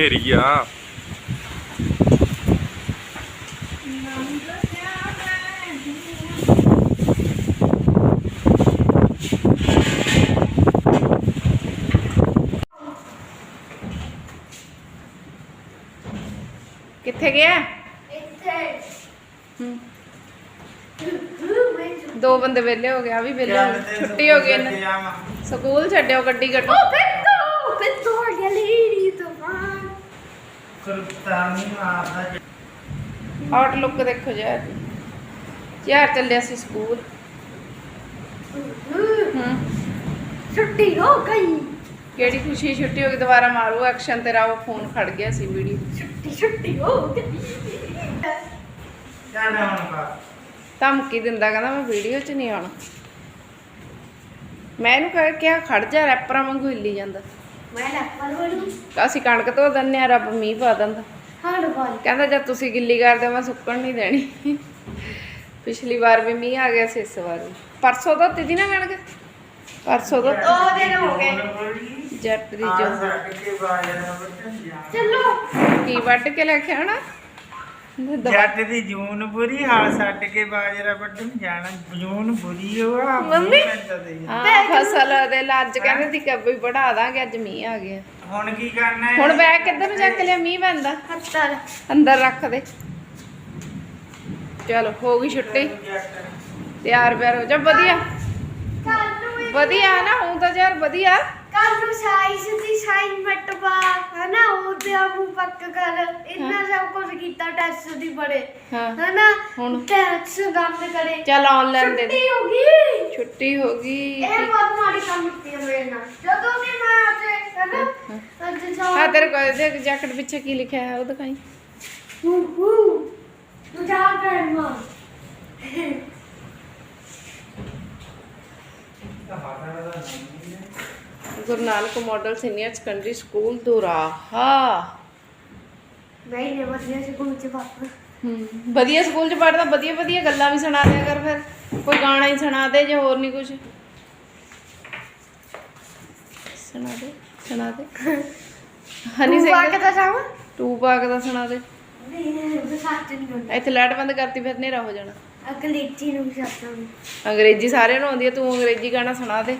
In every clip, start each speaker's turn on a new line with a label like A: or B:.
A: ਨੇਰੀ ਆ
B: ਕਿੱਥੇ ਗਿਆ
C: ਇੱਥੇ
B: ਹੂੰ।
C: ਮੈਂ
B: ਦੋ ਬੰਦੇ ਵਿਹਲੇ ਹੋ ਗਏ ਆ ਵੀ ਵਿਹਲੇ ਹੋ ਗਏ ਛੁੱਟੀ ਹੋ ਗਈ ਇਹਨਾਂ ਸਕੂਲ ਛੱਡਿਓ ਗੱਡੀ ਕੱਢੋ ਆਊਟਲੁੱਕ ਦੇਖੋ ਯਾਰ ਯਾਰ ਚੱਲਿਆ ਸੀ ਸਕੂਲ। ਹੂੰ।
C: ਛੁੱਟੀ ਹੋ ਗਈ।
B: ਕਿਹੜੀ ਖੁਸ਼ੀ ਛੁੱਟੀ ਹੋ ਗਈ ਦੁਬਾਰਾ ਮਾਰੂ ਐਕਸ਼ਨ ਤੇਰਾ ਉਹ ਫੋਨ ਖੜ ਗਿਆ ਸੀ ਵੀਡੀਓ।
C: ਛੁੱਟੀ ਛੁੱਟੀ ਹੋ ਗਈ।
B: ਧਮਕੀ ਦਿੰਦਾ ਕਹਿੰਦਾ ਮੈਂ ਵੀਡੀਓ 'ਚ ਨਹੀਂ ਆਉਣਾ। ਮੈਂ ਇਹਨੂੰ ਕਹਿ ਕਿਹਾ ਖੜ ਜਾ ਰੈਪਰਾਂ ਵਾਂਗੂ ਹਿੱਲੀ ਜਾਂਦਾ। ਅਸੀਂ ਕਣਕ ਧੋ ਦਿੰਨੇ ਆ ਰੱਬ ਮੀਂਹ ਪਾ ਦਿੰਦਾ।
C: ਹਾਂ ਬਾਲ
B: ਕਹਿੰਦਾ ਜਦ ਤੁਸੀਂ ਗਿੱਲੀ ਕਰਦੇ ਮੈਂ ਸੁੱਕਣ ਨਹੀਂ ਦੇਣੀ। ਪਿਛਲੀ ਵਾਰ ਵੀ ਮੀਂਹ ਆ ਗਿਆ ਸੀ ਇਸ ਵਾਰ ਵੀ। ਪਰਸੋਂ ਤਾਂ ਤਿਦੀ ਨਾ ਕਣਕ? ਪਰਸੋਂ ਤਾਂ
C: ਦੋ ਦਿਨ ਹੋ ਗਏ।
B: ਜੱਟ ਦੀ ਜੋ
C: ਚਲੋ।
B: ਕੀ ਵੱਢ ਕੇ ਲੈ ਕੇ ਆਣਾ
D: ਜੱਟ ਦੀ ਜੂਨ ਬੁਰੀ ਹਾਲ ਛੱਡ ਕੇ ਬਾਜਰਾ ਵੱਢਣ ਜਾਣਾ। ਜੂਨ ਬੁਰੀ ਹੋਆ
C: ਮੰਮੀ।
B: ਹਾਂ ਫਸਲ ਦੇ ਲੱਜ ਕਹਿੰਦੇ ਸੀ ਕਿ ਵੀ ਵੜਾ ਦਾਂਗੇ ਅੱਜ ਮੀਂਹ ਆ ਗਿਆ।
D: ਹੁਣ ਕੀ ਕਰਨਾ ਹੈ?
B: ਹੁਣ ਬੈਗ ਕਿੱਧਰ ਨੂੰ ਚੱਕ ਲਿਆ ਮੀਂਹ ਪੈਂਦਾ?
C: ਹੱਤਰ
B: ਅੰਦਰ ਰੱਖ ਦੇ। ਚਲੋ ਹੋ ਗਈ ਛੁੱਟੀ। ਤਿਆਰ ਬਿਆਰ ਹੋ ਜਾ ਵਧੀਆ।
C: ਕੱਲ ਨੂੰ
B: ਵਧੀਆ ਨਾ ਹੁਣ ਤਾਂ ਯਾਰ ਵਧੀਆ।
C: ਕੱਲ ਨੂੰ ਸਾਈਜ਼ ਦੀ ਸਾਈਨ ਮਟਵਾ ਹਨਾ ਉਹਦੇ ਆਪ ਪੱਕ ਕਰ। ਇੰਨਾ ਸਭ ਕੁਝ ਕੀਤਾ ਟੈਸਟ ਦੀ ਬੜੇ
B: ਹਾਂ।
C: ਹਨਾ
B: ਹੁਣ?
C: ਟੈਸਟ ਗੰਦ ਕਰੇ।
B: ਚੱਲ ਆਨਲਾਈਨ ਦੇ ਦੇ।
C: ਛੁੱਟੀ ਹੋ ਗਈ?
B: ਛੁੱਟੀ ਹੋ ਗਈ।
C: ਇਹ ਬਹੁਤ ਮਾੜੀ ਕੰਮ ਕੀਤੀ ਹੈ ਮੇਰੇ ਨਾਲ ਜਦੋਂ ਵੀ ਮੈਂ ਅੱਜ ਹਨਾ ਅੱਜ ਜਾ
B: ਹਾਂ ਤੇਰੇ ਕੋਲ ਦੇਖ ਜੈਕਟ ਪਿੱਛੇ ਕੀ ਲਿਖਿਆ ਹੈ ਉਹ ਦਿਖਾਈ।
C: ਹੂ ਹੂ ਤੂੰ ਜਾ ਕਰ ਮਾਂ
B: Guru Nanak model senior secondary school Doraha
C: ਮੈਂ ਨੇ ਵਧੀਆ ਸਕੂਲ ਚ ਪਾਪਾ
B: ਹੂੰ ਵਧੀਆ ਸਕੂਲ ਚ ਪੜ੍ਹਦਾ ਵਧੀਆ ਵਧੀਆ ਗੱਲਾਂ ਵੀ ਸੁਣਾ ਦਿਆ ਕਰ ਫਿਰ। ਕੋਈ ਗਾਣਾ ਹੀ ਸੁਣਾ ਦੇ ਜੇ ਹੋਰ ਨਹੀਂ ਕੁਝ ਸੁਣਾ ਦੇ ਸੁਣਾ ਦੇ। ਹਨੀ
C: ਤੂੰ ਆ ਕੇ
B: ਸਿੰਘ
C: ਤਾਂ
B: ਪਾਕ ਦਾ ਸੁਣਾ ਦੇ।
C: ਨਹੀਂ ਉਹ ਸੱਚ ਨਹੀਂ ਹੁੰਦਾ
B: ਇੱਥੇ ਲਾਈਟ ਬੰਦ ਕਰਤੀ ਫਿਰ ਹਨੇਰਾ ਹੋ ਜਾਣਾ।
C: ਅਗਲੀ ਚੀਜ਼ ਨੂੰ ਵੀ ਸੱਚ
B: ਅੰਗਰੇਜ਼ੀ ਸਾਰਿਆਂ ਨੂੰ ਆਉਂਦੀ ਹੈ ਤੂੰ ਅੰਗਰੇਜ਼ੀ ਗਾਣਾ ਸੁਣਾ ਦੇ।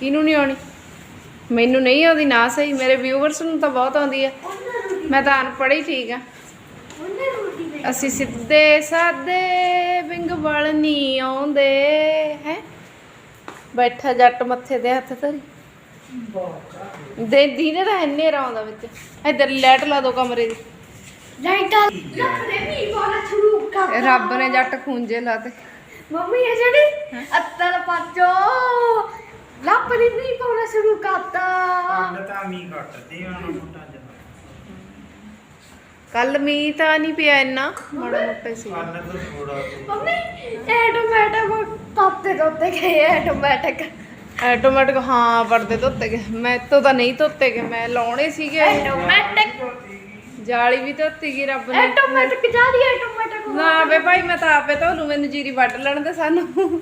B: ਕਿਹਨੂੰ ਨਹੀਂ ਆਉਣੀ। ਮੈਨੂੰ ਨਹੀਂ ਆਉਂਦੀ ਨਾ ਸਹੀ। ਮੇਰੇ ਵਿਊਵਰਸ ਨੂੰ ਤਾਂ ਬਹੁਤ ਆਉਂਦੀ ਹੈ ਮੈਂ ਤਾਂ ਅਨਪੜ੍ਹ ਹੀ ਠੀਕ ਆ। ਅਸੀਂ ਸਿੱਧੇ ਸਾਦੇ ਵਿੰਗ ਵਲ ਨਹੀਂ ਆਉਂਦੇ ਹੈ? ਬੈਠਾ ਜੱਟ ਮੱਥੇ ਦੇ ਹੱਥ ਧਰੀ। ਦੇ ਦੀਨੇ ਦਾ ਹਨੇਰਾ ਆਉਂਦਾ ਵਿੱਚ। ਇੱਧਰ ਲੈਟ ਲਾ ਦੋ ਕਮਰੇ ਦੀ।
C: ਲਾਈਟਾਂ
B: ਰੱਬ ਨੇ ਜੱਟ ਖੂੰਜੇ ਲਾਤੇ।
C: ਮੰਮੀ ਇਹ ਜਿਹੜੀ ਅੱਤਲ ਪਾਚੋ ਲੱਭਦੇ ਵੀ ਕੋਣਾ ਸ਼ੁਰੂ ਕਰਤਾ।
D: ਤਾਂ ਮੀ ਘਟਦੇ ਹੁਣ ਮੁੰਡਾ ਜਦ
B: ਕੱਲ ਮੀਂਹ ਤਾਂ ਨਹੀਂ ਪਿਆ ਇੰਨਾ ਮਾੜਾ ਮੋਟਾ ਸੀ।
D: ਪੰਡ ਤੋਂ ਥੋੜਾ
C: ਮੰਮੀ ਆਟੋਮੈਟਿਕ ਪਾਪੇ ਦੋਤੇ ਗਏ ਆਟੋਮੈਟਿਕ
B: ਆਟੋਮੈਟਿਕ ਹਾਂ ਪਰਦੇ ਧੋਤੇ ਗਏ। ਮੈਂ ਤੋਂ ਤਾਂ ਨਹੀਂ ਧੋਤੇ ਗਏ ਮੈਂ ਲਾਉਣੇ ਸੀਗੇ।
C: ਆਟੋਮੈਟਿਕ
B: ਜਾਲੀ ਵੀ ਧੋਤੀ ਗਈ ਰੱਬ ਨੇ।
C: ਆਟੋਮੈਟਿਕ ਜਾ ਰਹੀ ਆਟੋਮੈਟਿਕ
B: ਨਾ ਵੇ ਭਾਈ ਮੈਂ ਤਾਂ ਆਪੇ ਧੋ ਲੂ ਮੈਨੂੰ ਜੀਰੀ ਵੱਢ ਲੈਣ ਦੇ ਸਾਨੂੰ।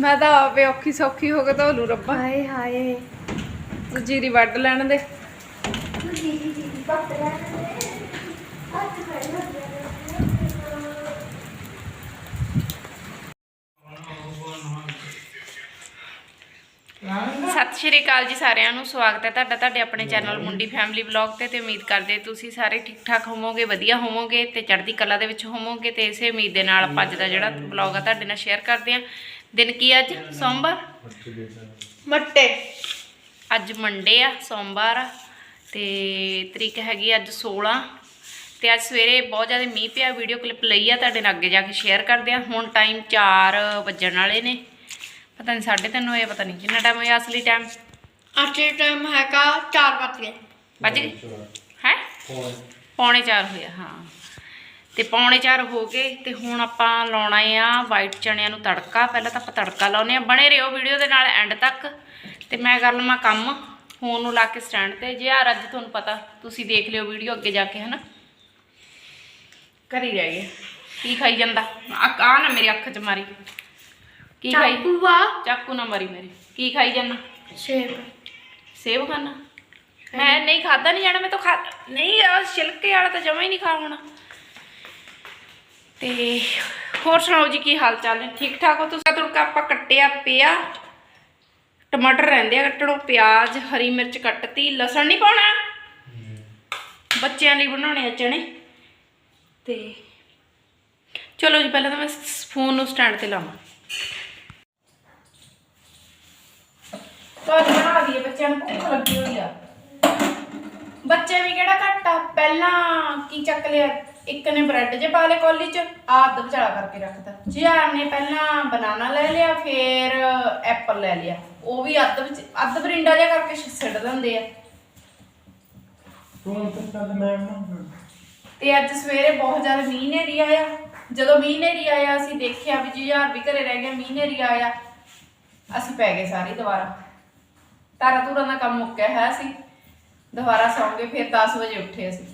B: ਮੈਂ ਤਾਂ ਆਪੇ ਔਖੀ ਸੌਖੀ ਹੋ ਕੇ ਧੋ ਲੂ ਰੱਬਾ।
C: ਹਾਏ ਹਾਏ।
B: ਤੂੰ ਜੀਰੀ ਵੱਢ ਲੈਣ ਦੇ। ਸਤਿ ਸ਼੍ਰੀ ਅਕਾਲ ਜੀ ਸਾਰਿਆਂ ਨੂੰ। ਸਵਾਗਤ ਹੈ ਤੁਹਾਡਾ ਤੁਹਾਡੇ ਆਪਣੇ ਚੈਨਲ ਮੁੰਡੀ ਫੈਮਿਲੀ ਵਲੌਗ ਤੇ ਤੇ ਉਮੀਦ ਕਰਦੇ ਤੁਸੀਂ ਸਾਰੇ ਠੀਕ ਠਾਕ ਹੋਵੋਗੇ ਵਧੀਆ ਹੋਵੋਗੇ ਤੇ ਚੜ੍ਹਦੀ ਕਲਾ ਦੇ ਵਿੱਚ ਹੋਵੋਗੇ ਤੇ ਇਸੇ ਉਮੀਦ ਦੇ ਨਾਲ ਅੱਜ ਦਾ ਜਿਹੜਾ ਵਲੌਗ ਆ ਤੁਹਾਡੇ ਨਾਲ ਸ਼ੇਅਰ ਕਰਦੇ ਹਾਂ। ਦਿਨ ਕੀ ਆ ਅੱਜ? ਸੋਮਵਾਰ? ਮੱਟੇ। ਅੱਜ ਮੰਡੇ ਆ ਸੋਮਵਾਰ ਆ ਤੇ ਤਰੀਕ ਹੈਗੀ ਅੱਜ 16 ਤੇ ਅੱਜ ਸਵੇਰੇ ਬਹੁਤ ਜ਼ਿਆਦਾ ਮੀਂਹ ਪਿਆ ਵੀਡੀਓ ਕਲਿੱਪ ਲਈ ਆ ਤੁਹਾਡੇ ਨਾਲ ਅੱਗੇ ਜਾ ਕੇ ਸ਼ੇਅਰ ਕਰਦੇ ਆ। ਹੁਣ ਟਾਈਮ 4 ਵੱਜਣ ਵਾਲੇ ਨੇ। ਪਤਾ ਨਹੀਂ 3:30 ਹੋਏ ਪਤਾ ਨਹੀਂ ਕਿੰਨਾ ਟਾਈਮ ਹੋਇਆ ਅਸਲੀ ਟਾਈਮ
C: ਅੱਜ ਟਾਈਮ ਹੈਗਾ 4 ਵਜੇ
B: ਵੱਜ ਗਏ? ਹੈ? ਪੌਣੇ। 4 ਹੋਇਆ ਹਾਂ। ਤੇ ਪੌਣੇ 4 ਹੋ ਗਏ ਤੇ ਹੁਣ ਆਪਾਂ ਲਾਉਣਾ ਆ ਵਾਈਟ ਚਣਿਆਂ ਨੂੰ ਤੜਕਾ। ਪਹਿਲਾਂ ਤਾਂ ਆਪਾਂ ਤੜਕਾ ਲਾਉਨੇ ਆ। ਬਣੇ ਰਹੋ ਵੀਡੀਓ ਦੇ ਨਾਲ ਐਂਡ ਤੱਕ। ਤੇ ਮੈਂ ਕਰ ਲਵਾਂ ਕੰਮ। ਫੋਨ ਨੂੰ ਲਾ ਕੇ ਸਟੈਂਡ ਤੇ। ਜੇ ਯਾਰ ਅੱਜ ਤੁਹਾਨੂੰ ਪਤਾ ਤੁਸੀਂ ਦੇਖ ਲਿਓ ਵੀਡੀਓ ਅੱਗੇ ਜਾ ਕੇ ਹਨਾ? ਕਰੀ ਰਹਿ ਗਏ। ਕੀ ਖਾਈ ਜਾਂਦਾ? ਆ ਆ ਨਾ ਮੇਰੀ ਅੱਖ 'ਚ ਮਾਰੀ। ਕੀ ਖਾਈ?
C: ਚਾਕੂਆ
B: ਚਾਕੂ ਨਾ ਮਾਰੀ ਮੇਰੀ। ਕੀ ਖਾਈ ਜਾਂਦਾ?
C: ਸ਼ੇਪ
B: ਸੇਬ ਖਾਣਾ ਹੈ ਨਹੀਂ ਖਾਦਾ ਨਹੀਂ ਜਾਣਾ ਮੈਂ ਤਾਂ ਖਾ ਨਹੀਂ ਆ ਛਿਲਕੇ ਵਾਲਾ ਤਾਂ ਜਮਾ ਹੀ ਨਹੀਂ ਖਾ ਹੋਣਾ। ਤੇ ਹੋਰ ਸੁਣਾਓ ਜੀ ਕੀ ਹਾਲ ਚਾਲ ਨੇ? ਠੀਕ ਠਾਕ ਹੋ ਤੁਸੀਂ? ਤੁਰਕਾ ਆਪਾਂ ਕੱਟਿਆ ਪਿਆ। ਟਮਾਟਰ ਰਹਿੰਦੇ ਆ ਕੱਟਣੋਂ, ਪਿਆਜ਼, ਹਰੀ ਮਿਰਚ ਕੱਟਤੀ। ਲਸਣ ਨਹੀਂ ਪਾਉਣਾ? ਬੱਚਿਆਂ ਲਈ ਬਣਾਉਣੇ ਆ ਚਣੇ ਤੇ ਚਲੋ ਜੀ, ਪਹਿਲਾਂ ਤਾਂ ਮੈਂ ਫੋਨ ਨੂੰ ਸਟੈਂਡ ਤੇ ਲਾਵਾਂ। ਤਾਂ ਬਣਾ ਦਈਏ ਬੱਚਿਆਂ ਨੂੰ, ਭੁੱਖ ਲੱਗੀ ਹੋਈ ਆ। ਬੱਚੇ ਵੀ ਕਿਹੜਾ ਘੱਟ ਆ? ਪਹਿਲਾਂ ਕੀ ਚੱਕ ਲਿਆ? ਇੱਕ ਨੇ ਬ੍ਰੈਡ ਜੇ ਪਾ ਲਏ ਕੌਲੀ ਚ ਆਦ ਵਿਚਾਲਾ ਕਰਕੇ ਰੱਖਤਾ। ਜਿਆਰ ਨੇ ਪਹਿਲਾਂ ਬਨਾਨਾ ਲੈ ਲਿਆ ਫਿਰ ਐਪਲ ਲੈ ਲਿਆ। ਉਹ ਵੀ ਅੱਧ ਵਿੱਚ ਅੱਧ ਬਰਿੰਡਾ ਜਿਹਾ ਕਰਕੇ ਛ- ਸਿੱਟ ਦਿੰਦੇ ਆ।
D: ਤੂੰ ਤਾਂ ਚੱਲ ਮੈਂ ਬਣਾਉਂਗਾ
B: ਤੇ ਅੱਜ ਸਵੇਰੇ ਬਹੁਤ ਜ਼ਿਆਦਾ ਮੀਂਹ ਨੇਰੀ ਆਇਆ। ਜਦੋਂ ਮੀਂਹ ਨੇਰੀ ਆਇਆ ਅਸੀਂ ਦੇਖਿਆ ਵੀ ਜੁਝਾਰ ਵੀ ਘਰੇ ਰਹਿ ਗਿਆ ਮੀਂਹ ਨੇਰੀ ਆਇਆ। ਅਸੀਂ ਪੈ ਗਏ ਸਾਰੇ ਦੁਬਾਰਾ। ਤਾਰਾ ਤੂਰਾਂ ਦਾ ਕੰਮ ਮੁੱਕਿਆ ਹੈ ਸੀ। ਦੁਬਾਰਾ ਸੌਂ ਗਏ ਫਿਰ 10 ਵਜੇ ਉੱਠੇ ਅਸੀਂ।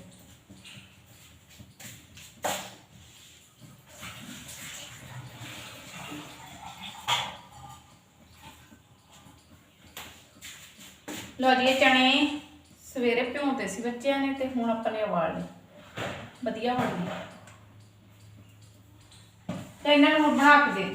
B: ਲੋ ਜੀ, ਇਹ ਚਣੇ ਸਵੇਰੇ ਭਿਉਂਦੇ ਸੀ ਬੱਚਿਆਂ ਨੇ ਤੇ ਹੁਣ ਆਪਾਂ ਨੇ ਉਬਾਲ ਲਏ। ਵਧੀਆ ਬਣ ਗਈ ਤੇ ਇਹਨਾਂ ਨੂੰ ਹੁਣ ਬਣਾ ਕੇ ਦੇ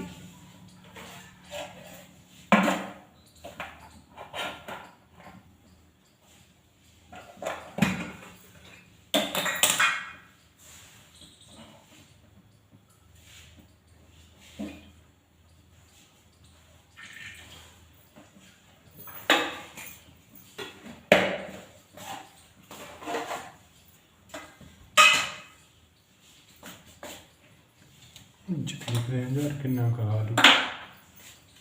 A: ਕਿੰਨਾ ਕਹਾ ਲੂ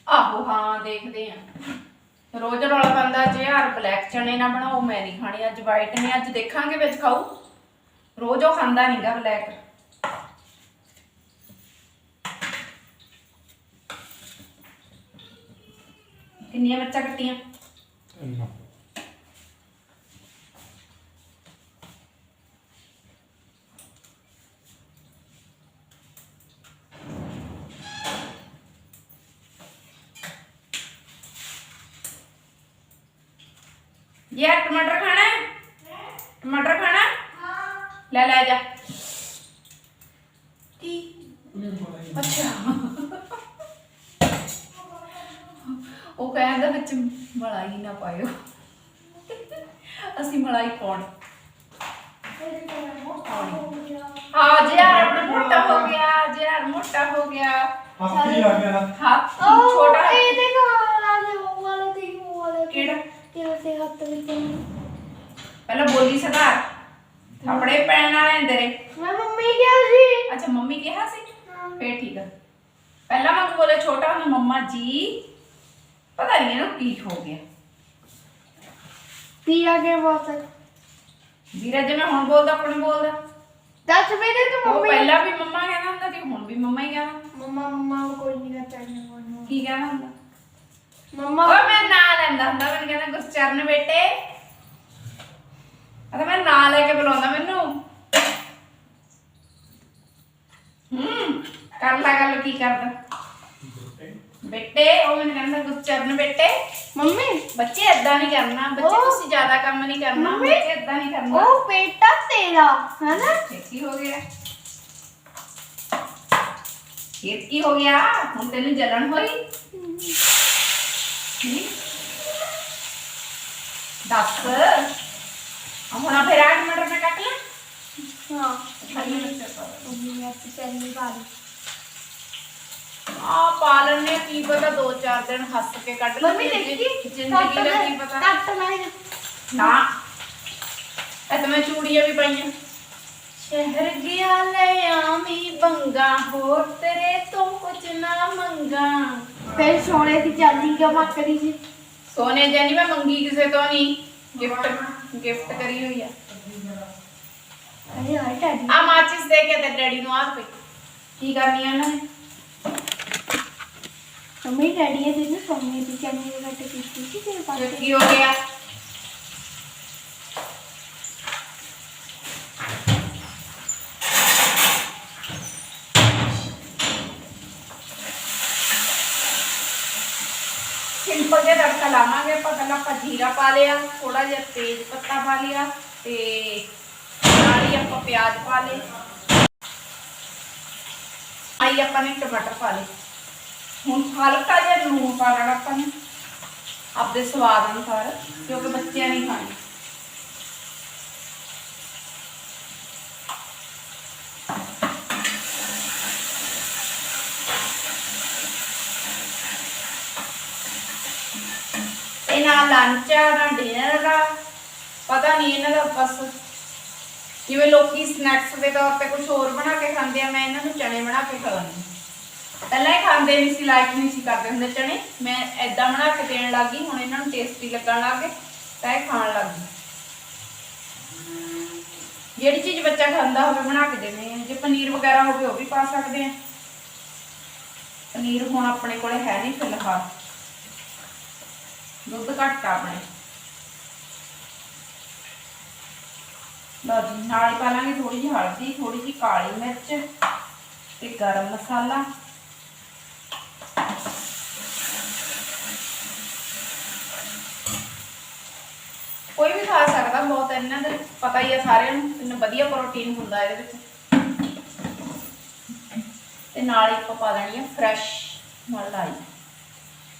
B: ਆਹੋ ਹਾਂ ਦੇਖਦੇ ਆ। ਰੋਜ਼ ਰੌਲਾ ਪੈਂਦਾ ਜੇ ਯਾਰ ਬਲੈਕ ਚਨੇ ਨਾ ਬਣਾਓ ਮੈਂ ਨਹੀਂ ਖਾਣੀ ਅੱਜ ਵਾਈਟ ਨੇ ਅੱਜ ਦੇਖਾਂਗੇ ਵਿੱਚ ਖਾਊ। ਰੋਜ਼ ਉਹ ਖਾਂਦਾ ਨਹੀਂਗਾ ਬਲੈਕ। ਕਿੰਨੀਆਂ ਮਿਰਚਾਂ ਕੱਟੀਆਂ?
A: ਇੰਨਾ
B: ਯਾਰ ਟਮਾਟਰ ਖਾਣਾ ਹੈ ਟਮਾਟਰ ਖਾਣਾ ਲੈ ਲੈ ਜਾ ਕੀ ਅੱਛਾ ਉਹ ਕਹਿੰਦਾ ਵਿੱਚ ਮਲਾਈ ਨਾ ਪਾਇਓ ਅਸੀਂ ਮਲਾਈ ਪਾਉਣੀ ਹਾਂ ਜੀ ਯਾਰ ਆਪਣਾ ਮੋਟਾ ਹੋ ਗਿਆ ਜੀ ਯਾਰ ਮੋਟਾ ਹੋ ਗਿਆ
D: ਹਾਥੀ ਆ ਗਿਆ
B: ਹੱਥ ਛੋਟਾ
C: ਇਹ ਦੇਖੋ ਵਾਲੇ ਉਹ ਵਾਲੇ ਦੀ ਉਹ ਵਾਲੇ
B: ਕਿਹੜਾ
C: ਕਿਹੜਾ ਤੇ ਹੱਥ ਵਿੱਚ
B: ਪਹਿਲਾਂ ਬੋਲੀ ਸਰਦਾਰ ਆਪਣੇ ਪੈਣ ਵਾਲੇ ਤੇਰੇ
C: ਮੈਂ ਮੰਮੀ ਕਿਹਾ ਸੀ
B: ਅੱਛਾ ਮੰਮੀ ਕਿਹਾ ਸੀ ਫੇਰ ਠੀਕ ਆ ਪਹਿਲਾਂ ਮੈਂ ਬੋਲੇ ਛੋਟਾ ਹੁਣ ਮੰਮਾ ਜੀ ਪਤਾ ਨਹੀਂ ਇਹਨੂੰ ਕੀ ਹੋ ਗਿਆ
C: ਪੀਆ ਕੇ ਬਹੁਤ
B: ਵੀਰਾ ਜੇ ਮੈਂ ਹੁਣ ਬੋਲਦਾ ਆਪਣੇ ਬੋਲਦਾ
C: ਦੱਸ ਮੇਰੇ ਤੂੰ
B: ਉਹ
C: ਮੰਮੀ
B: ਪਹਿਲਾਂ ਵੀ ਮੰਮਾ ਕਹਿੰਦਾ ਹੁੰਦਾ ਸੀ ਹੁਣ ਵੀ ਮੰਮਾ ਹੀ ਕਹਿੰਦਾ
C: ਮੰਮਾ ਮੰਮਾ ਨੂੰ ਕੋਈ ਨਹੀਂ ਕਰਦਾ ਨਹੀਂ
B: ਕੀ ਕਹਿੰਦਾ ਹੁੰਦਾ
C: ਮੰਮਾ।
B: ਉਹ ਮੈਂ ਨਾਂ ਲੈਂਦਾ ਹੁੰਦਾ ਮੈਨੂੰ ਕਹਿੰਦਾ ਗੁਰਚਰਨ ਬੇਟੇ। ਅਰੇ ਮੈਂ ਨਾਂ ਲੈ ਕੇ ਬੁਲਾਉਂਦਾ ਮੈਨੂੰ। ਹੂੰ ਕਰ ਲਾ ਗੱਲ ਕੀ ਕਰਦਾ? ਬੇਟੇ ਉਹ ਮੈਨੂੰ ਕਹਿੰਦਾ ਗੁਰਚਰਨ ਬੇਟੇ।
C: ਮੰਮੀ
B: ਬੱਚੇ ਏਦਾਂ ਨਹੀਂ ਕਰਨਾ ਬੱਚੇ
C: ਉਹ-
B: ਤੁਸੀਂ ਜ਼ਿਆਦਾ ਕੰਮ ਨਹੀਂ ਕਰਨਾ
C: ਮੰਮੀ।
B: ਬੱਚੇ ਏਦਾਂ ਨਹੀਂ ਕਰਨਾ।
C: ਉਹ ਬੇਟਾ ਤੇਰਾ ਹੈ ਨਾ
B: ਇਹ ਕੀ ਹੋ ਗਿਆ। ਇਹ ਕੀ ਹੋ ਗਿਆ ਹੁਣ ਤੈਨੂੰ ਜਲਨ ਹੋਈ? ਦੱਸ। ਆ ਹੁਣ ਆ ਫਿਰ ਆਟ ਮਟਰ ਮੈਂ ਕੱਟ ਲਾਂ
C: ਹਾਂ।
B: ਹਰੀ ਮਿਰਚ ਪਾ
C: ਮੰਮੀ ਨੇ ਆਪਣੀ ਪਹਿਲੀ ਵਾਰ।
B: ਆ ਪਾਲਣ ਨੇ ਕੀ ਪਤਾ ਦੋ ਚਾਰ ਦਿਨ ਹੱਸ ਕੇ ਕੱਢ
C: ਮੰਮੀ
B: ਲੈਂਦੇ
C: ਦੇਖੀ?
B: ਜ਼ਿੰਦਗੀ ਦਾ ਕੀ ਪਤਾ।
C: ਕੱਟ ਲੈ।
B: ਨਾ। ਇਹ ਤਾਂ ਮੈਂ ਚੂੜੀਆਂ ਵੀ ਪਾਈਆਂ। ਸ਼ਹਿਰ ਗਿਆ ਲੈ ਆਮੀ ਬੰਗਾ ਹੋਰ ਤੇਰੇ ਤੋਂ ਕੁਝ ਨਾ ਮੰਗਾ।
C: ਫਿਰ ਸੋਨੇ ਦੀ ਚਾਂਦੀ ਕਿਉਂ ਮੱਕਦੀ ਸੀ?
B: ਸੋਨੇ ਜਾਨੀ ਮੈਂ ਮੰਗੀ ਕਿਸੇ ਤੋਂ ਨਹੀਂ। ਗਿਫਟ ਗਿਫਟ ਕਰੀ ਹੋਈ ਆ।
C: ਅਰੇ ਟੈਡੀ
B: ਆ ਮਾਚਿਸ ਦੇ ਕੇ ਤੇ ਡੈਡੀ ਨੂੰ ਆਪ ਪਈ ਕੀ ਕਰਨੀ ਆ ਇਹਨਾਂ ਨੇ?
C: ਮੰਮੀ ਡੈਡੀ ਇਹ ਦਿਨ ਸੋਨੇ ਦੀ ਚਾਂਦੀ ਕੱਟ ਕੀਤੀ ਸੀ ਤੇਰੇ ਪਾਸ?
B: ਫਿਰ ਕੀ ਹੋ ਗਿਆ ਸਿੰਪਲ ਜਿਹਾ ਤੜਕਾ ਲਾਵਾਂਗੇ ਆਪਾਂ ਜੀਰਾ ਪਾ ਲਿਆ ਥੋੜਾ ਜਿਹਾ ਤੇਜ਼ ਪੱਤਾ ਪਾ ਲਿਆ ਤੇ ਨਾਲ ਹੀ ਆਪਾਂ ਪਿਆਜ਼ ਪਾ ਲਏ। ਆਈ ਆਪਾਂ ਨੇ ਟਮਾਟਰ ਪਾ ਲਏ। ਹੁਣ ਹਲਕਾ ਜਿਹਾ ਲੂਣ ਪਾ ਲੈਣਾ ਆਪਾਂ ਨੇ, ਆਪਦੇ ਸਵਾਦ ਅਨੁਸਾਰ, ਕਿਉਂਕਿ ਬੱਚਿਆਂ ਨਹੀਂ ਖਾਣੇ ਇਹ ਨਾ ਲੰਚ ਆ, ਨਾ ਡਿਨਰ ਆ, ਪਤਾ ਨਹੀਂ ਇਹਨਾਂ ਦਾ ਬਸ ਜਿਵੇਂ ਲੋਕੀ ਸਨੈਕਸ ਦੇ ਤੌਰ ਤੇ ਕੁਝ ਹੋਰ ਬਣਾ ਕੇ ਖਾਂਦੇ ਆ, ਮੈਂ ਇਹਨਾਂ ਨੂੰ ਚਣੇ ਬਣਾ ਕੇ ਖਵਾਉਂਦੀ ਪਹਿਲਾਂ ਹੀ ਖਾਂਦੇ ਨਹੀਂ ਸੀ ਲਾਈਕ ਨਹੀਂ ਸੀ ਕਰਦੇ ਹੁੰਦੇ ਚਣੇ ਮੈਂ ਐਦਾਂ ਬਣਾ ਕੇ ਦੇਣ ਲੱਗੀ ਹੁਣ ਇਹਨਾਂ ਨੂੰ ਟੇਸਟੀ ਲੱਗਣ ਲੱਗ ਤਾਂ ਇਹ ਖਾਣ ਲੱਗ ਗਏ। ਜਿਹੜੀ ਚੀਜ਼ ਬੱਚਾ ਖਾਂਦਾ ਹੋਵੇ, ਬਣਾ ਕੇ ਦੇਣੀ ਹੈ ਜੇ ਪਨੀਰ ਵਗੈਰਾ ਹੋਵੇ, ਉਹ ਵੀ ਪਾ ਸਕਦੇ ਆ। ਪਨੀਰ ਹੁਣ ਆਪਣੇ ਕੋਲੇ ਹੈ ਨਹੀਂ ਫਿਲਹਾਲ। ਦੁੱਧ ਘੱਟ ਆ ਆਪਣੇ। ਲਓ ਜੀ, ਨਾਲ ਹੀ ਪਾ ਲਾਂਗੇ ਥੋੜੀ ਜਿਹੀ ਹਲਦੀ ਥੋੜੀ ਜਿਹੀ ਕਾਲੀ ਮਿਰਚ ਤੇ ਗਰਮ ਮਸਾਲਾ। ਕੋਈ ਵੀ ਖਾ ਸਕਦਾ ਬਹੁਤ, ਇਹਨਾਂ ਦੇ ਪਤਾ ਹੀ ਆ ਸਾਰਿਆਂ ਨੂੰ ਕਿੰਨਾ ਵਧੀਆ ਪ੍ਰੋਟੀਨ ਹੁੰਦਾ ਇਹਦੇ ਵਿੱਚ। ਤੇ ਨਾਲ ਹੀ ਆਪਾਂ ਪਾ ਲੈਣੀ ਆ ਫਰੈਸ਼ ਮਲਾਈ।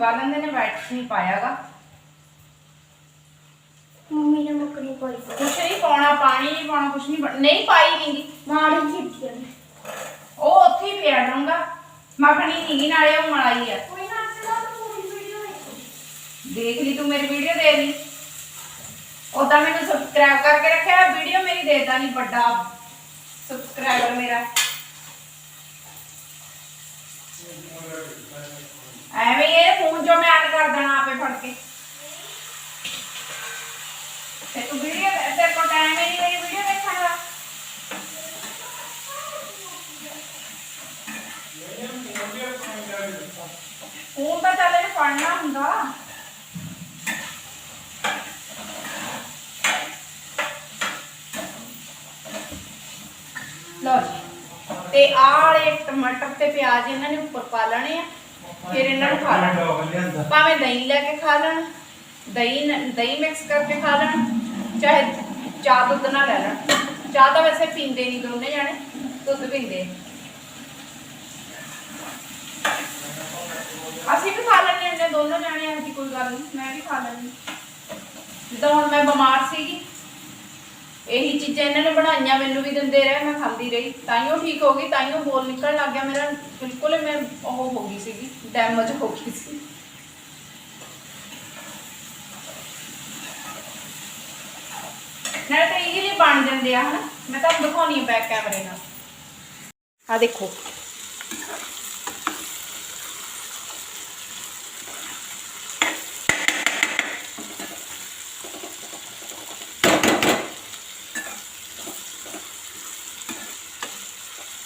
B: ਪਾ ਲੈਂਦੇ ਨੇ ਵਾਈਟ ਨਹੀਂ ਪਾਇਆਗਾ।
C: ਮੰਮੀ ਨੇ ਮੱਖਣੀ ਪਾਈ
B: ਕੁਛ ਨਹੀਂ ਪਾਉਣਾ ਪਾਣੀ ਨਹੀਂ ਪਾਉਣਾ ਕੁਛ ਨਹੀਂ ਨਹੀਂ ਪਾਈ ਨਹੀਂਗੀ
C: ਮਾੜੀ ਨੇ
B: ਉਹ ਉੱਥੇ ਹੀ ਪਿਆ ਡੂੰਗਾ ਮੱਖਣੀ ਨਹੀਂਗੀ ਨਾਲੇ ਉਹ ਮਲਾਈ ਆ।
C: ਕੋਈ ਨਾ ਚਲਾ ਤੂੰ ਪੂਰੀ ਵੀਡੀਓ
B: ਦੇਖ। ਲਈ ਤੂੰ ਮੇਰੀ ਵੀਡੀਓ ਦੇ ਲਈ। ਉਦਾਂ ਮੈਨੂੰ ਸਬਸਕ੍ਰਾਈਬ ਕਰਕੇ ਰੱਖਿਆ ਵੀਡੀਓ ਮੇਰੀ ਦੇਦਾ ਨਹੀਂ ਵੱਡਾ ਸਬਸਕ੍ਰਾਈਬਰ ਮੇਰਾ। ਐਵੇਂ ਇਹ ਫੋਨ ਜੋ ਮੈਂ ਆਨ ਕਰ ਦੇਣਾ ਆਪੇ ਫੜ ਕੇ। ਤੇ ਤੂੰ ਵੀਡੀਓ ਤੇਰੇ ਕੋਲ ਟਾਈਮ ਹੀ ਨਹੀਂ ਮੇਰੀ ਵੀਡੀਓ ਦੇਖਣ ਦਾ। ਫੋਨ ਤਾਂ ਚੱਲ ਇਹਨੇ ਪੜਨਾ ਹੁੰਦਾ। ਲਓ ਤੇ ਆਲੇ ਟਮਾਟਰ ਤੇ ਪਿਆਜ਼ ਇਹਨਾਂ ਨੇ ਉੱਪਰ ਪਾ ਲੈਣੇ ਆ। ਫਿਰ ਇਹਨਾਂ ਨੂੰ ਖਾ ਲੈਣਾ। ਭਾਵੇਂ ਦਹੀਂ ਲੈ ਕੇ ਖਾ ਲੈਣ ਦਹੀਂ ਦਹੀਂ ਮਿਕਸ ਕਰਕੇ ਖਾ ਲੈਣ ਚਾਹੇ ਚਾਹ ਦੁੱਧ ਨਾਲ ਲੈ ਲੈਣ। ਚਾਹ ਤਾਂ ਵੈਸੇ ਪੀਂਦੇ ਨਹੀਂ ਦੋਨੇ ਜਾਣੇ ਦੁੱਧ ਪੀਂਦੇ। ਅਸੀਂ ਵੀ ਖਾ ਲੈਂਦੇ ਹੁੰਦੇ ਦੋਨੋਂ ਜਾਣੇ ਐਸੀ ਕੋਈ ਗੱਲ ਨਹੀਂ ਮੈਂ ਵੀ ਖਾ ਲੈਂਦੀ ਜਿੱਦਾਂ ਹੁਣ ਮੈਂ ਬਿਮਾਰ ਸੀਗੀ ਇਹੀ ਚੀਜ਼ਾਂ ਇਹਨਾਂ ਨੇ ਬਣਾਈਆਂ, ਮੈਨੂੰ ਵੀ ਦਿੰਦੇ ਰਹੇ, ਮੈਂ ਖਾਂਦੀ ਰਹੀ। ਤਾਈਓ ਠੀਕ ਹੋ ਗਈ ਤਾਈਓ ਬੋਲ ਨਿਕਲਣ ਲੱਗ ਗਿਆ ਮੇਰਾ। ਬਿਲਕੁਲ ਹੀ ਮੈਂ ਉਹ ਹੋ ਗਈ ਸੀਗੀ ਡੈਮੇਜ ਹੋ ਗਈ ਸੀ। ਨਾਲੇ ਤਾਂ ਈਜ਼ੀਲੀ ਬਣ ਜਾਂਦੇ ਆ, ਹਨਾ? ਮੈਂ ਤੁਹਾਨੂੰ ਦਿਖਾਉਣੀ ਆ ਬੈਕ ਕੈਮਰੇ ਨਾਲ। ਆ ਦੇਖੋ।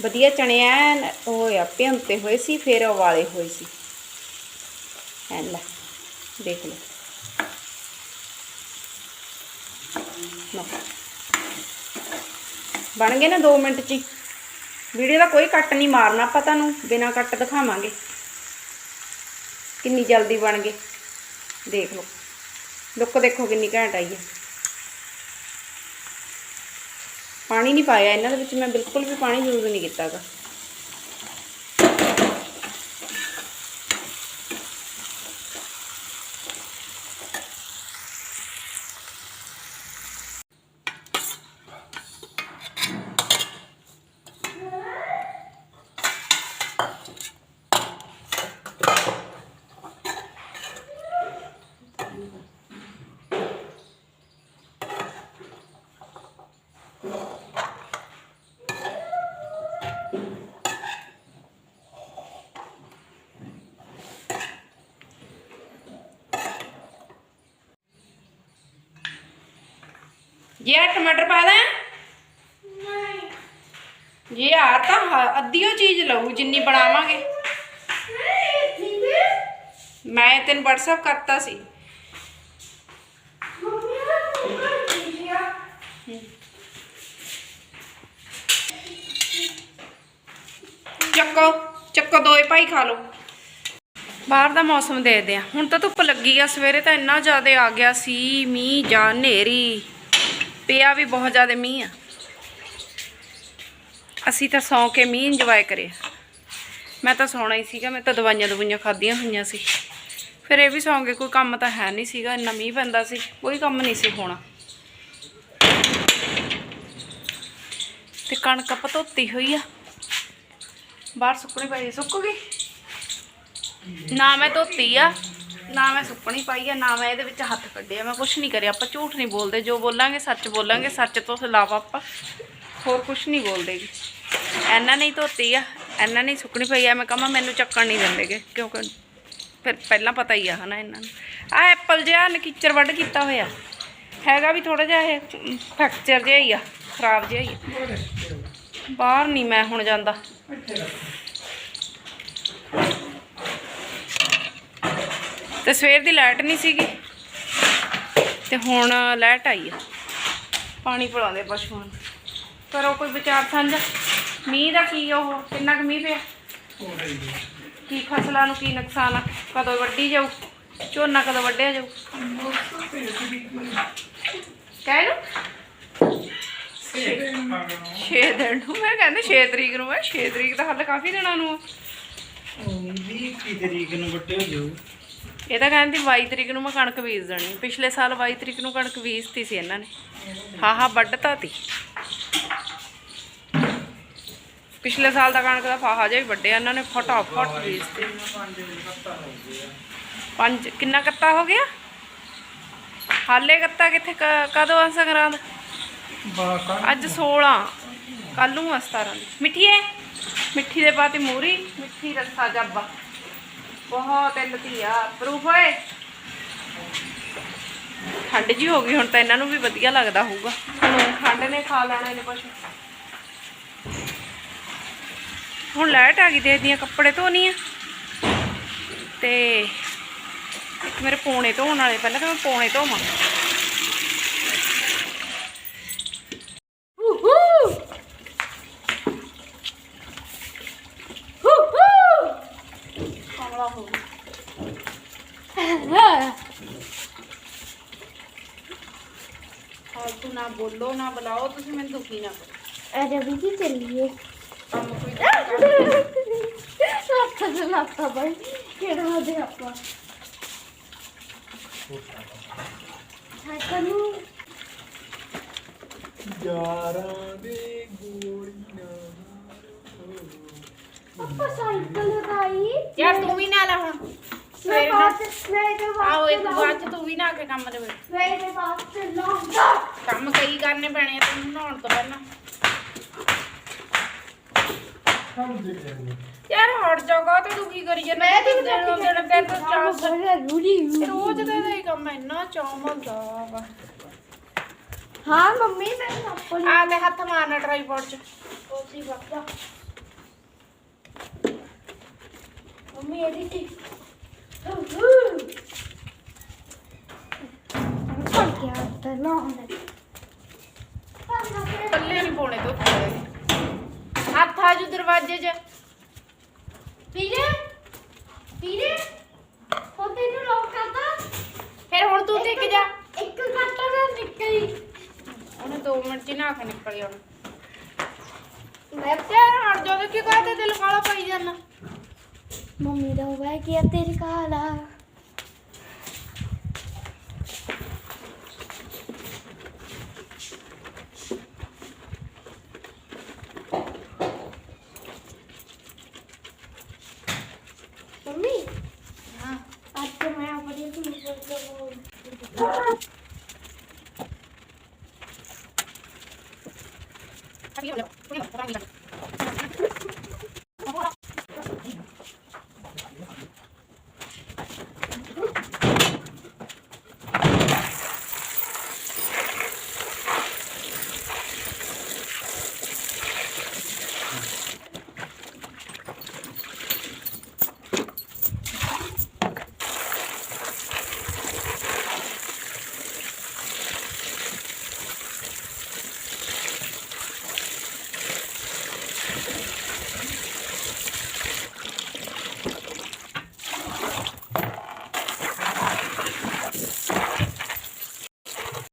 B: ਵਧੀਆ ਚਣੇ ਐਨ, ਉਹ ਹੋਇਆ ਭਿੰਤੇ ਹੋਏ ਸੀ, ਫਿਰ ਉਬਾਲੇ ਹੋਏ ਸੀ। ਐਨ ਲੈ, ਦੇਖ ਲਓ। ਬਣ ਗਏ ਨਾ 2 ਮਿੰਟ ਚ ਹੀ। ਵੀਡੀਓ ਦਾ ਕੋਈ ਕੱਟ ਨਹੀਂ ਮਾਰਨਾ ਆਪਾਂ ਤੁਹਾਨੂੰ, ਬਿਨਾਂ ਕੱਟ ਦਿਖਾਵਾਂਗੇ। ਕਿੰਨੀ ਜਲਦੀ ਬਣ ਗਏ। ਦੇਖ ਲਓ। ਲੁੱਕ ਦੇਖੋ ਕਿੰਨੀ ਘੈਂਟ ਆਈ ਹੈ। ਪਾਣੀ ਨਹੀਂ ਪਾਇਆ ਇਹਨਾਂ ਦੇ ਵਿੱਚ ਮੈਂ ਬਿਲਕੁਲ ਵੀ ਪਾਣੀ ਯੂਜ਼ ਨਹੀਂ ਕੀਤਾਗਾ ਜੀ ਆ ਟਮਾਟਰ ਪਾ ਦਾਂ? ਜੀ ਆ ਤਾਂ ਹ- ਅੱਧੀ ਉਹ ਚੀਜ਼ ਲਊ ਜਿੰਨੀ ਬਣਾਵਾਂਗੇ। ਮੈਂ ਤੈਨੂੰ WhatsApp ਕਰਤਾ ਸੀ। ਚੱਕੋ ਚੱਕੋ ਦੋਏ ਭਾਈ ਖਾ ਲਓ। ਬਾਹਰ ਦਾ ਮੌਸਮ ਦੇਖਦੇ ਆ। ਹੁਣ ਤਾਂ ਧੁੱਪ ਲੱਗੀ ਆ ਸਵੇਰੇ ਤਾਂ ਇੰਨਾ ਜ਼ਿਆਦਾ ਆ ਗਿਆ ਸੀ ਮੀਂਹ ਜਾਂ ਹਨੇਰੀ। ਪਿਆ ਵੀ ਬਹੁਤ ਜ਼ਿਆਦਾ ਮੀਂਹ ਆ। ਅਸੀਂ ਤਾਂ ਸੌਂ ਕੇ ਮੀਂਹ ਇੰਜੋਏ ਕਰਿਆ। ਮੈਂ ਤਾਂ ਸੌਣਾ ਹੀ ਸੀਗਾ, ਮੈਂ ਤਾਂ ਦਵਾਈਆਂ ਦਵਾਈਆਂ ਖਾਧੀਆਂ ਹੋਈਆਂ ਸੀ। ਫਿਰ ਇਹ ਵੀ ਸੌਂ ਗਏ ਕੋਈ ਕੰਮ ਤਾਂ ਹੈ ਨਹੀਂ ਸੀਗਾ, ਇੰਨਾ ਮੀਂਹ ਪੈਂਦਾ ਸੀ, ਕੋਈ ਕੰਮ ਨਹੀਂ ਸੀ ਹੋਣਾ। ਤੇ ਕਣਕ ਆਪਾਂ ਧੋਤੀ ਹੋਈ ਆ। ਬਾਹਰ ਸੁੱਕਣੀ ਪਈ ਆ। ਸੁੱਕ ਗਈ? ਨਾ ਮੈਂ ਧੋਤੀ ਆ। ਨਾ ਮੈਂ ਸੁੱਕਣੀ ਪਾਈ ਆ, ਨਾ ਮੈਂ ਇਹਦੇ ਵਿੱਚ ਹੱਥ ਕੱਢਿਆ। ਮੈਂ ਕੁਝ ਨਹੀਂ ਕਰਿਆ, ਆਪਾਂ ਝੂਠ ਨਹੀਂ ਬੋਲਦੇ। ਜੋ ਬੋਲਾਂਗੇ, ਸੱਚ ਬੋਲਾਂਗੇ, ਸੱਚ ਤੋਂ ਇਲਾਵਾ ਆਪਾਂ ਹੋਰ ਕੁਝ ਨਹੀਂ ਬੋਲਦੇਗੇ ਇਹਨਾਂ ਨੇ ਨਹੀਂ ਧੋਤੀ ਆ ਇਹਨਾਂ ਨਹੀਂ ਸੁੱਕਣੀ ਪਈ ਆ। ਮੈਂ ਕਹਾਂ, ਮੈਨੂੰ ਚੱਕਣ ਨਹੀਂ ਦਿੰਦੇਗੇ, ਕਿਉਂਕਿ ਫਿਰ ਪਹਿਲਾਂ ਪਤਾ ਹੀ ਆ ਹਨਾ ਇਹਨਾਂ ਨੂੰ। ਆ ਐਪਲ ਜਿਹਾ ਨਕੀਚਰ ਵੱਢ ਕੀਤਾ ਹੋਇਆ। ਹੈਗਾ ਵੀ ਥੋੜਾ ਜਿਹਾ ਇਹ ਫ੍ਰੈਕਚਰ ਜਿਹਾ ਹੀ ਆ, ਖਰਾਬ ਜਿਹਾ ਹੀ ਆ। ਬਾਹਰ ਨਹੀਂ ਮੈਂ ਹੁਣ ਜਾਂਦਾ। ਤੇ ਸਵੇਰ ਦੀ ਲਾਈਟ ਨਹੀਂ ਸੀਗੀ। ਤੇ ਹੁਣ ਲਾਈਟ ਆਈ ਆ। ਪਾਣੀ ਪਿਲਾਉਂਦੇ ਪਸ਼ੂਆਂ ਨੂੰ। ਕਰੋ ਕੋਈ ਵਿਚਾਰ ਸਾਂਝਾ ਮੀਂਹ ਦਾ ਕੀ ਉਹ? ਕਿੰਨਾ ਕੁ ਮੀਂਹ ਪਿਆ? ਕੀ ਫਸਲਾਂ ਨੂੰ ਕੀ ਨੁਕਸਾਨ ਆ? ਕਦੋਂ ਵੱਢੀ ਜਾਊ? ਝੋਨਾ ਕਦੋਂ ਵੱਢਿਆ ਜਾਊ? ਕਹਿ ਲੋ 6 ਦਿਨ ਨੂੰ। ਮੈਂ ਕਹਿੰਦੇ 6 ਤਰੀਕ ਨੂੰ ਮੈਂ 6 ਤਰੀਕ ਦਾ ਹੱਲ ਕਾਫੀ ਦਿਨਾਂ ਨੂੰ ਆ।
D: ਵੀਹ ਕੀ ਤਰੀਕ ਨੂੰ ਹੋ ਜਾਊ।
B: ਇਹ ਤਾਂ ਕਹਿੰਦੀ 22 ਤਰੀਕ ਨੂੰ ਮੈਂ ਕਣਕ ਬੀਜ ਦੇਣੀ ਪਿਛਲੇ ਸਾਲ 22 ਤਰੀਕ ਨੂੰ ਕਣਕ ਬੀਜਤੀ ਸੀ ਇਹਨਾਂ ਨੇ। ਹਾਂ ਹਾਂ, ਵੱਢਤਾ ਤੀ। ਪਿਛਲੇ ਸਾਲ ਦਾ ਕਣਕ ਦਾ ਫਾਹਾ ਜਿਹਾ ਵੀ ਵੱਢਿਆ, ਇਹਨਾਂ ਨੇ ਫਟਾਫਟ ਬੀਜਤੀ। ਪੰਜ, ਕਿੰਨਾ ਕੱਤਾ ਹੋ ਗਿਆ? ਹਾਲੇ ਕੱਤਾ ਕਿੱਥੇ ਕਦੋਂ ਆ ਸੰਗਰਾਂਦ? ਅੱਜ 16 ਕੱਲ ਨੂੰ ਆ 17 ਦੀ। ਮਿੱਠੀ ਹੈ? ਮਿੱਠੀ ਦੇ ਪਾਤੀ ਮੂਰੀ, ਮਿੱਠੀ ਰੱਸਾ ਜੱਬਾ। ਬਹੁਤ ਲਤੀਆ ਪ੍ਰੂਫ ਹੋਏ ਠੰਡ ਜੀ ਹੋ ਗਈ ਹੁਣ ਤਾਂ ਇਹਨਾਂ ਨੂੰ ਵੀ ਵਧੀਆ ਲੱਗਦਾ ਹੋਊਗਾ। ਹੁਣ ਨੇ ਖਾ ਲੈਣਾ ਇਹਨੇ ਪਸ਼ੂ ਹੁਣ ਲਾਈਟ ਆ ਗਈ ਦੇਖਦੀ ਆ ਕੱਪੜੇ ਧੋਣੀ ਆ ਤੇ ਮੇਰੇ ਪੋਣੇ ਧੋਣ ਵਾਲੇ ਪਹਿਲਾਂ ਤਾਂ ਮੈਂ ਪੋਣੇ ਧੋਵਾਂ ਕਮਲਾ ਹੋ ਫਾਲਤੂ ਨਾ ਬੋਲੋ ਨਾ ਬੁਲਾਓ ਤੁਸੀਂ ਮੈਨੂੰ ਦੁਖੀ ਨਾ ਕਰੋ
C: ਅਰੇ ਵੀ ਕੀ ਚੱਲੀਏ
B: ਕੰਮ ਕੋਈ
C: ਲੱਤਾਂ ਤੇ ਲੱਤਾਂ ਬਾਈ ਕਿਹੜਾ ਦੇ ਆਪਾਂ ਹਾਕਨੂ
A: ਯਾਰਾਂ ਦੇ ਗੋਲੀਆਂ
C: ਆਪਾਂ ਸਾਈਕਲ ਲਗਾਈ
B: ਯਾਰ ਤੂੰ ਵੀ ਨਾ ਲਾ ਹੁਣ
C: ਮੈਂ
B: ਸਵੇਰੇ ਨਾ
C: ਬਾਅਦ ਮੈਂ ਤੇ
B: ਆਓ ਇੱਕ
C: ਬਾਅਦ
B: ਬਾਅਦ ਚ ਤੂੰ ਵੀ ਨਾ ਆ ਕੇ ਕੰਮ
C: ਮੈਂ ਤੇ
B: ਕਈ ਕਰਨੇ ਪੈਣੇ ਆ ਤੈਨੂੰ ਨਹਾਉਣ ਤੋਂ ਪਹਿਲਾਂ। ਯਾਰ ਹਟ ਜਾਗਾ ਤੇ ਤੂੰ ਕੀ ਕਰੀ ਜਾਂਦਾ
C: ਮੈਂ ਤੇ
B: ਦਿਨ ਦਿਨ ਦਿਨ ਤੋਂ ਚਾਂਸ ਰੋਜ਼ ਦਾ ਇਹਦਾ ਹੀ ਕੰਮ ਇੰਨਾ ਚੌਮਲਦਾ ਵਾ।
C: ਹਾਂ ਮੰਮੀ ਮੈਂ ਆਪਣੀ
B: ਆ ਤੇ ਹੱਥ ਮਾਰਨਾ ਟਰਾਈਪੋਡ 'ਚ।
C: ਕੋਸੀ ਬੱਕਾ ਮੰਮੀ ਇਹਦੀ ਕੀ ਹੂ ਕਰ ਗਿਆ ਤਾਂ ਨਾ ਹੁੰਦਾ
B: ਪੱਲੇ ਨਹੀਂ ਪਾਉਣੇ ਤੋਂ ਹੱਥ ਆ ਜੂ ਦਰਵਾਜ਼ੇ 'ਚ।
C: ਪੀਰੇ ਪੀਰੇ ਉਹ ਤੈਨੂੰ ਲੋਕ ਕਰਦਾ।
B: ਫਿਰ ਹੁਣ ਤੂੰ ਟਿਕ ਜਾ।
C: ਇੱਕ ਘੰਟਾ ਦਾ ਨਿਕਲੀ।
B: ਉਹਨੇ 2 ਮਿੰਟ 'ਚ ਹੀ ਨਹਾ ਕੇ ਨਿਕਲ ਜਾਣਾ
C: ਮੈਂ
B: ਯਾਰ ਹਟ ਜਾ ਕੀ ਕਰਦੇ ਦਿਲ ਕਾਲਾ ਪਈ ਜਾਂਦਾ।
C: ਮੰਮੀ ਦਾ ਹੋਇਆ ਕਿ ਤੇਰੇ ਕਾਲਾ।